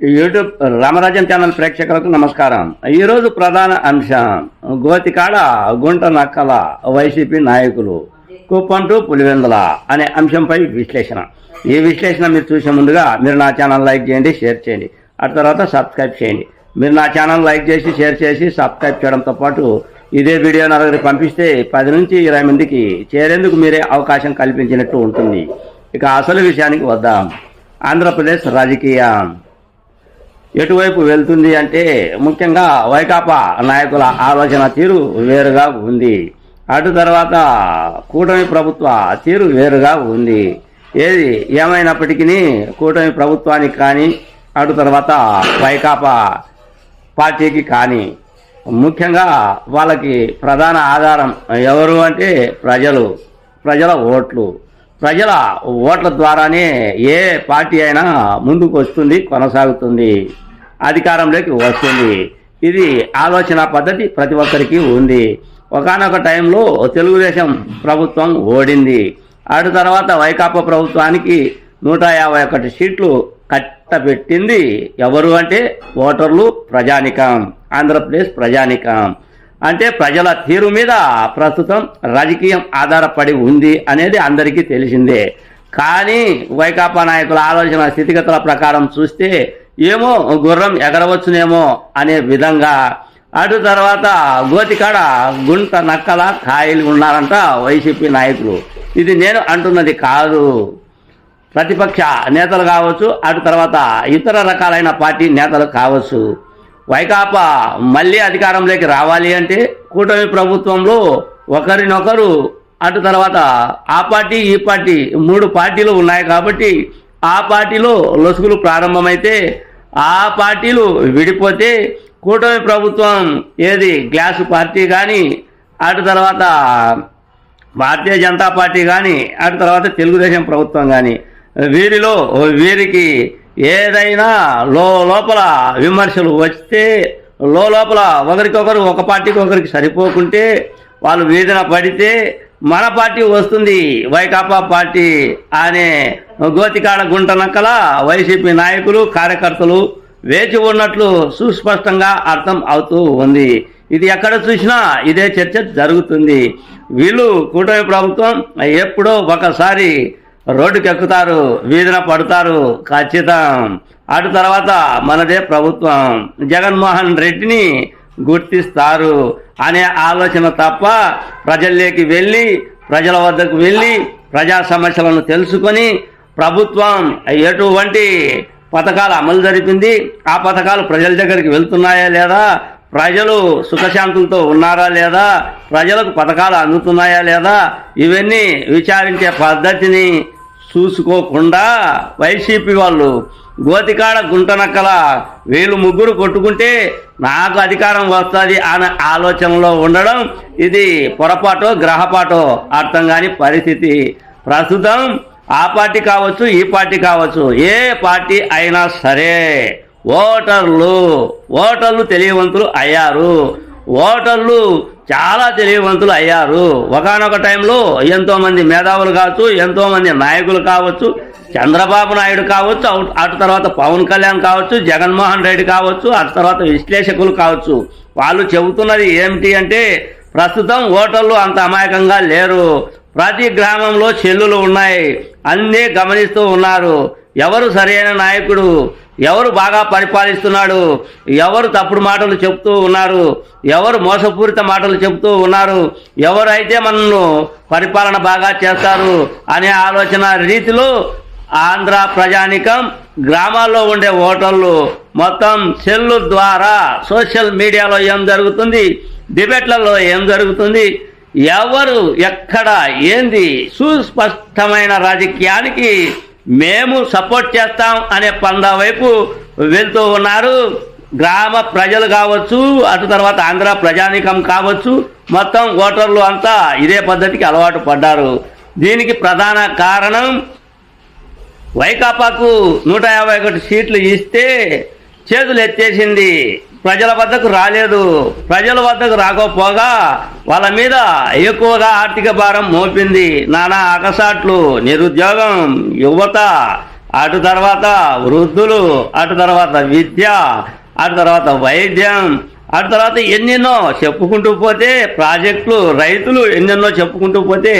YouTube Ramarajan channel ప్రేక్షకులకు నమస్కారం. ఈరోజు ప్రధాన అంశం గోతికాడ గుంట నక్కల వైసీపీ నాయకులు కుప్పంటు పులివెందుల అనే అంశంపై విశ్లేషణ. ఈ విశ్లేషణ మీరు చూసే ముందుగా మీరు నా ఛానల్ లైక్ చేయండి షేర్ చేయండి. ఆ తర్వాత సబ్స్క్రైబ్ చేయండి. మీరు నా ఛానల్ లైక్ చేసి షేర్ చేసి సబ్స్క్రైబ్ చేయడంతో పాటు ఇదే వీడియో నలుగురికి పంపిస్తే పది నుంచి ఇరవై మందికి చేరేందుకు మీరే అవకాశం కల్పించినట్టు ఉంటుంది. ఇక అసలు విషయానికి వద్దాం. ఆంధ్రప్రదేశ్ రాజకీయం. ఎటువైపు వెళ్తుంది అంటే ముఖ్యంగా వైకాపా నాయకుల ఆలోచన తీరు వేరుగా ఉంది. అటు తర్వాత కూటమి ప్రభుత్వ తీరు వేరుగా ఉంది. ఏది ఏమైనప్పటికీ కూటమి ప్రభుత్వానికి కానీ అటు తర్వాత వైకాపా పార్టీకి కానీ. ముఖ్యంగా వాళ్ళకి ప్రధాన ఆధారం ఎవరు అంటే ప్రజలు ప్రజల ఓట్లు. ప్రజల ఓట్ల ద్వారానే ఏ పార్టీ అయినా ముందుకు వస్తుంది కొనసాగుతుంది అధికారంలోకి వస్తుంది. ఇది ఆలోచన పద్ధతి ప్రతి ఒక్కరికి ఉంది. ఒకనొక టైంలో తెలుగుదేశం ప్రభుత్వం ఓడింది. అటు తర్వాత వైకాపా ప్రభుత్వానికి నూట యాభై ఒకటి సీట్లు కట్టబెట్టింది ఎవరు అంటే ఓటర్లు ప్రజానికం ఆంధ్రప్రదేశ్ ప్రజానికం. అంటే ప్రజల తీరు మీద ప్రస్తుతం రాజకీయం ఆధారపడి ఉంది అనేది అందరికీ తెలిసిందే. కానీ వైకాపా నాయకుల ఆలోచన స్థితిగతుల ప్రకారం చూస్తే ఏమో గుర్రం ఎగరవచ్చునేమో అనే విధంగా. అటు తర్వాత గోతికాడ గుంట నక్కల కాయలు ఉన్నారంట వైసీపీ నాయకులు. ఇది నేను అంటున్నది కాదు. ప్రతిపక్ష నేతలు కావచ్చు అటు తర్వాత ఇతర రకాలైన పార్టీ నేతలు కావచ్చు. వైకాపా మళ్ళీ అధికారంలోకి రావాలి అంటే కూటమి ప్రభుత్వంలో ఒకరినొకరు అటు తర్వాత ఆ పార్టీ ఈ పార్టీ మూడు పార్టీలు ఉన్నాయి కాబట్టి ఆ పార్టీలో లొసుగులు ప్రారంభమైతే ఆ పార్టీలు విడిపోతే కూటమి ప్రభుత్వం ఏది గ్లాసు పార్టీ కానీ అటు తర్వాత భారతీయ జనతా పార్టీ కానీ అటు తర్వాత తెలుగుదేశం ప్రభుత్వం కానీ వీరిలో వీరికి ఏదైనా లో లోపల విమర్శలు వస్తే లో లోపల ఒకరికొకరు ఒక పార్టీకి ఒకరికి సరిపోకుంటే వాళ్ళు వీధిన పడితే మన పార్టీ వస్తుంది వైకాపా పార్టీ అనే గోతికాడ గుంటనక్కల వైసీపీ నాయకులు కార్యకర్తలు వేచి ఉన్నట్లు సుస్పష్టంగా అర్థం అవుతూ ఉంది. ఇది ఎక్కడ చూసినా ఇదే చర్చ జరుగుతుంది. వీళ్ళు కూటమి ప్రభుత్వం ఎప్పుడో ఒకసారి రోడ్డుకి ఎక్కుతారు వీధిన పడతారు ఖచ్చితం. అటు తర్వాత మనదే ప్రభుత్వం. జగన్మోహన్ రెడ్డిని గుర్తిస్తారు అనే ఆలోచన తప్ప ప్రజల్లోకి వెళ్ళి ప్రజల వద్దకు వెళ్ళి ప్రజా సమస్యలను తెలుసుకొని ప్రభుత్వం ఎటువంటి పథకాలు అమలు జరిపింది ఆ పథకాలు ప్రజల దగ్గరికి వెళ్తున్నాయా లేదా ప్రజలు సుఖశాంతులతో ఉన్నారా లేదా ప్రజలకు పథకాలు అందుతున్నాయా లేదా ఇవన్నీ విచారించే పద్ధతిని చూసుకోకుండా వైసీపీ వాళ్ళు గోతికాడ గుంటనక్కల వీళ్ళు ముగ్గురు కొట్టుకుంటే నాకు అధికారం వస్తుంది అనే ఆలోచనలో ఉండడం ఇది పొరపాటో గ్రహపాటో అర్థం కాని పరిస్థితి. ప్రస్తుతం ఆ పార్టీ కావచ్చు ఈ పార్టీ కావచ్చు ఏ పార్టీ అయినా సరే ఓటర్లు ఓటర్లు తెలియవంతులు అయ్యారు. ఓటర్లు చాలా తెలివివంతులు అయ్యారు. ఒకనొక టైంలో ఎంతోమంది మేధావులు కావచ్చు ఎంతోమంది నాయకులు కావచ్చు చంద్రబాబు నాయుడు కావచ్చు అటు- అటు తర్వాత పవన్ కళ్యాణ్ కావచ్చు జగన్మోహన్ రెడ్డి కావచ్చు అటు తర్వాత విశ్లేషకులు కావచ్చు. వాళ్ళు చెబుతున్నది ఏమిటి అంటే ప్రస్తుతం ఓటర్లు అంత అమాయకంగా లేరు. ప్రతి గ్రామంలో చెల్లులు ఉన్నాయి. అన్నీ గమనిస్తూ ఉన్నారు. ఎవరు సరైన నాయకుడు? ఎవరు బాగా పరిపాలిస్తున్నాడు? ఎవరు తప్పుడు మాటలు చెప్తూ ఉన్నారు? ఎవరు మోసపూరిత మాటలు చెప్తూ ఉన్నారు? ఎవరైతే మనను పరిపాలన బాగా చేస్తారు అనే ఆలోచన రీతిలో ఆంధ్ర ప్రజానికం గ్రామాల్లో ఉండే ఓటర్లు మొత్తం సెల్లు ద్వారా సోషల్ మీడియాలో ఏం జరుగుతుంది? డిబేట్లలో ఏం జరుగుతుంది? ఎవరు ఎక్కడ ఏంది? సుస్పష్టమైన రాజకీయానికి మేము సపోర్ట్ చేస్తాం అనే పందా వైపు వెళ్తూ ఉన్నారు. గ్రామ ప్రజలు కావచ్చు అటు తర్వాత ఆంధ్ర ప్రజానికం కావచ్చు మొత్తం ఓటర్లు అంతా ఇదే పద్ధతికి అలవాటు పడ్డారు. దీనికి ప్రధాన కారణం వైకాపాకు నూట యాభై ఒకటి సీట్లు ఇస్తే చేతులు ఎత్తేసింది ప్రజల వద్దకు రాలేదు. ప్రజల వద్దకు రాకపోగా వాళ్ళ మీద ఎక్కువగా ఆర్థిక భారం మోపింది. నానా అకసాట్లు నిరుద్యోగం యువత అటు తర్వాత వృద్ధులు అటు తర్వాత విద్య అటు తర్వాత వైద్యం అటు తర్వాత ఎన్నెన్నో చెప్పుకుంటూ పోతే ప్రాజెక్టులు రైతులు ఎన్నెన్నో చెప్పుకుంటూ పోతే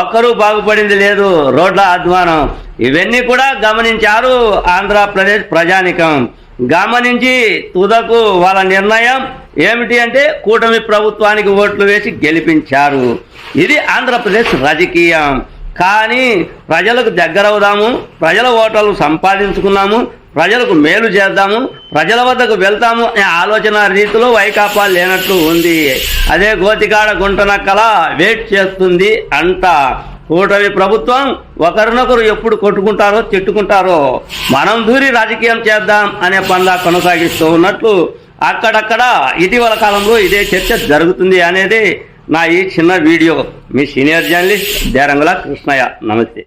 ఒక్కరూ బాగుపడింది లేదు. రోడ్ల అధ్వానం. ఇవన్నీ కూడా గమనించారు ఆంధ్రప్రదేశ్ ప్రజానికం. గమనించి తుదకు వాళ్ళ నిర్ణయం ఏమిటి అంటే కూటమి ప్రభుత్వానికి ఓట్లు వేసి గెలిపించారు. ఇది ఆంధ్రప్రదేశ్ రాజకీయం. కానీ ప్రజలకు దగ్గరవుదాము ప్రజల ఓటర్లు సంపాదించుకున్నాము ప్రజలకు మేలు చేద్దాము ప్రజల వద్దకు వెళ్తాము అనే ఆలోచన రీతిలో వైకాపా లేనట్లు ఉంది. అదే గోతికాడ గుంటనక్కల వెయిట్ చేస్తుంది అంట. కూటమి ప్రభుత్వం ఒకరినొకరు ఎప్పుడు కొట్టుకుంటారో తిట్టుకుంటారో మనం దూరి రాజకీయం చేద్దాం అనే పందా కొనసాగిస్తూ ఉన్నట్లు అక్కడక్కడ ఇటీవల కాలంలో ఇదే చర్చ జరుగుతుంది అనేది నా ఈ చిన్న వీడియో. మీ సీనియర్ జర్నలిస్ట్ దేరంగుల కృష్ణయ్య. నమస్తే.